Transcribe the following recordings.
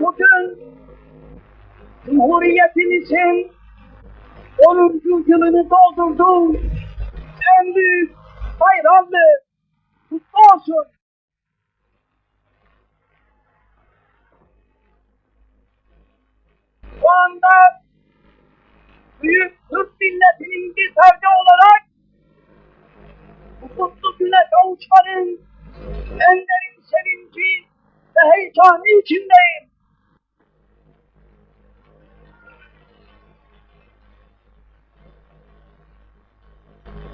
Bugün Cumhuriyetimizin 10. yılını doldurduğu en büyük bayramdır. Kutlu olsun. Kavuşmanın en derin sevinci ve heyecanı içindeyim.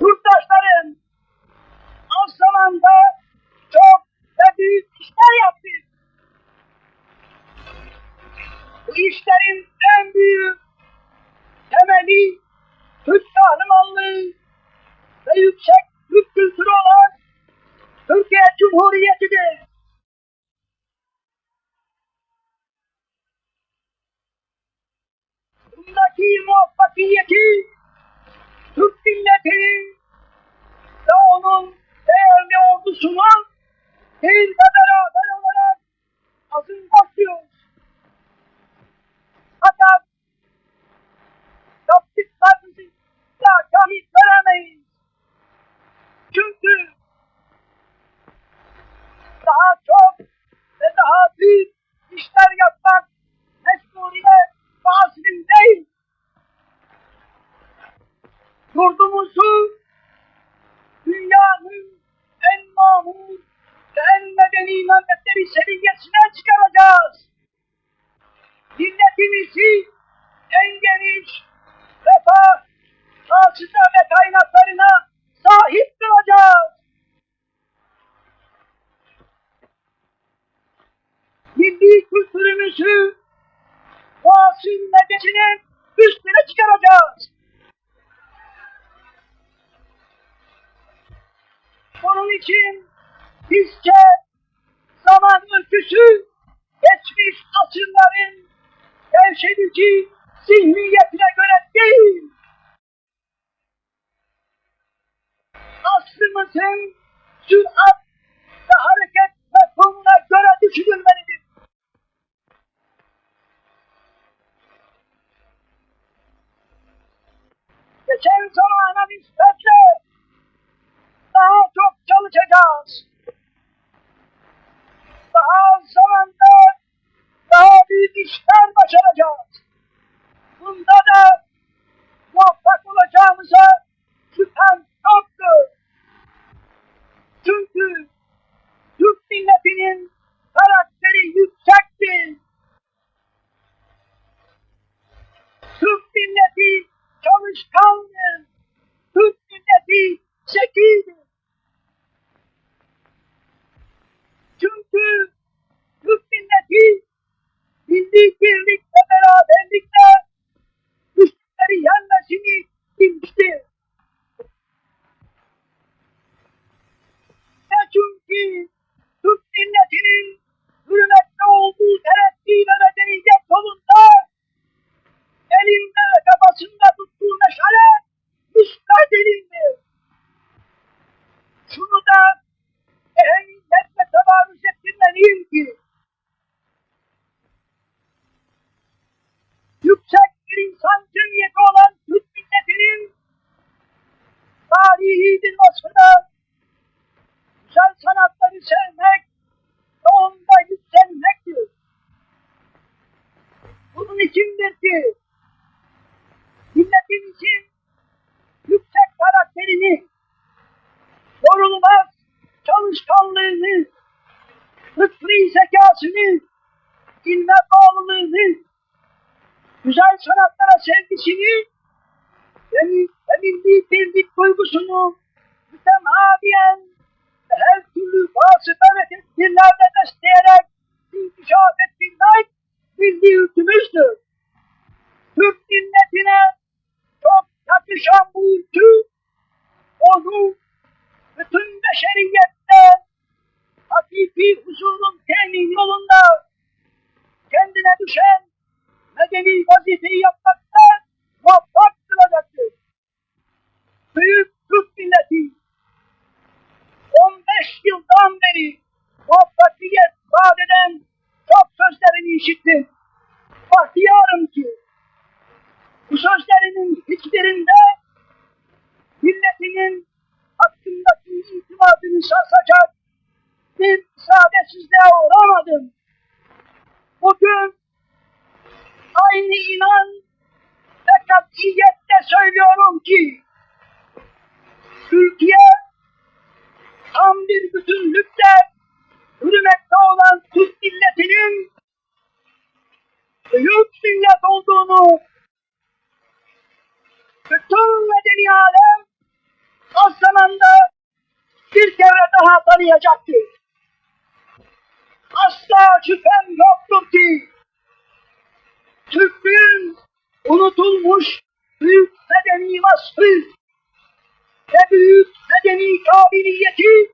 Yurttaşlarım, az zamanda çok ve büyük işler yaptık. Bu işlerin en büyük temeli Türk kahramanlığı ve yüksek muvaffakiyeti Türk milletinin ve onun değerli ordusunun bir ve beraber olarak azın başlıyoruz. Fakat yaptıklarımızı lakayı veremeyiz. Çünkü daha çok ve daha büyük işler yapmak mecburiyet bazının değil. Yurdumuzu dünyanın en mamur ve en medeni memleketleri seviyesine çıkaracağız. Milletimizi en geniş refah, hasıta ve kaynaklarına sahip kılacağız. Milli kültürümüzü muasır medeniyetinin üstüne çıkaracağız. Bunun için bizce zaman ölçüsü geçmiş asırların gevşedici zihniyetine göre değil. Aslımızın sürat ve hareket mefhumuna göre düşünülmelidir. Geçen zamana nispetle daha çok çalışacağız. Daha büyük işler başaracağız. Bunda da muvaffak olacağımıza şüphem yoktur. Çünkü Türk milletinin karakteri yüksektir. Türk milleti çalışkandır. Türk milleti zekidir. Çünkü Türk milleti milli birlik ve beraberlikle güçleri yenmesini bilmiştir. Ve çünkü Türk milletinin hürmette olduğu terakki ve medeniyet yolunda elinde ve kafasında tuttuğu meşale müskat elindir. Şunu da ehemmiyetle tebarüz ettirmeliyim ki yüksek bir insan cemiyeti olan Türk milletinin tarihi bir vasfına güzel sanatları sevmek onda yükselmektir. Bunun içindir ki milletimizin yüksek karakterini, yorulmaz çalışkanlığını, fıtri zekasını, ilme bağlılığını, güzel sanatlara sevgisini ve, milli birlik duygusunu mütemadiyen her türlü vasıta ve tedbirlerle besleyerek inkişaf ettirmek milli ülkümüzdür. Türk milletine çok yakışan bu ülkü, onu bütün beşeriyette hakiki huzurun temin yolunda kendine düşen medeni vazifeyi yapmakta bahtiyarım ki bu sözlerinin hiçbirinde milletinin hakkındaki itimadını sarsacak bir sadetsizliğe uğramadım. Bugün aynı inan ve katiyetle söylüyorum ki Türkiye tam bir bütünlük olmayacaktı. Asla şüphem yoktur ki Türklüğün unutulmuş büyük medeni vasfı ve büyük medeni kabiliyeti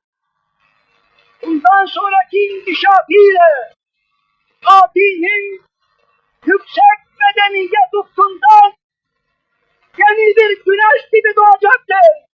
bundan sonraki inkişafıyla Fatih'in yüksek medeniyet ufkundan yeni bir güneş gibi doğacaktır.